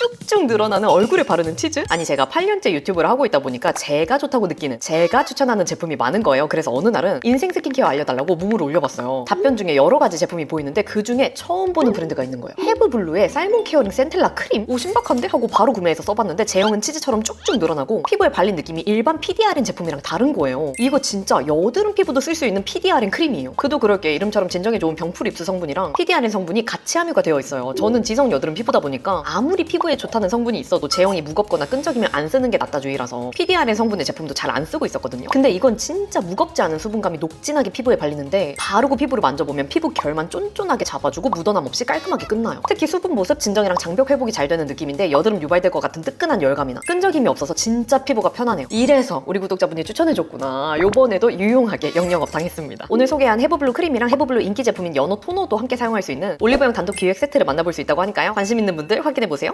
쭉쭉 늘어나는 얼굴에 바르는 치즈? 아니 제가 8년째 유튜브를 하고 있다 보니까 제가 좋다고 느끼는 제가 추천하는 제품이 많은 거예요. 그래서 어느 날은 인생 스킨케어 알려달라고 무무를 올려봤어요. 답변 중에 여러 가지 제품이 보이는데 그 중에 처음 보는 브랜드가 있는 거예요. 헤브블루의 살몬 케어링 센텔라 크림? 오 신박한데? 하고 바로 구매해서 써봤는데 제형은 치즈처럼 쭉쭉 늘어나고 피부에 발린 느낌이 일반 PDRN 제품이랑 다른 거예요. 이거 진짜 여드름 피부도 쓸 수 있는 PDRN 크림이에요. 그도 그럴 게 이름처럼 진정에 좋은 병풀 ip스 성분이랑 PDRN 성분이 같이 함유가 되어 있어요. 저는 지성 여드름 피부다 보니까 아무리 피부에 좋다는 성분이 있어도 제형이 무겁거나 끈적이면 안 쓰는 게 낫다주의라서 PDRN 성분의 제품도 잘 안 쓰고 있었거든요. 근데 이건 진짜 무겁지 않은 수분감이 녹진하게 피부에 발리는데 바르고 피부를 만져보면 피부 결만 쫀쫀하게 잡아주고 묻어남 없이 깔끔하게 끝나요. 특히 수분 보습, 진정이랑 장벽 회복이 잘 되는 느낌인데 여드름 유발될 것 같은 뜨끈한 열감이나 끈적임이 없어서 진짜 피부가 편하네요. 이래서 우리 구독자분이 추천해줬구나. 요번에도 유용하게 영영업 당했습니다. 오늘 소개한 헤브블루 크림이랑 헤브블루 인기 제품인 연어 토너도 함께 사용할 수 있는 올리브영 단독 기획 세트를 만나볼 수 있다고 하니까요. 관심 있는 분들 확인해보세요.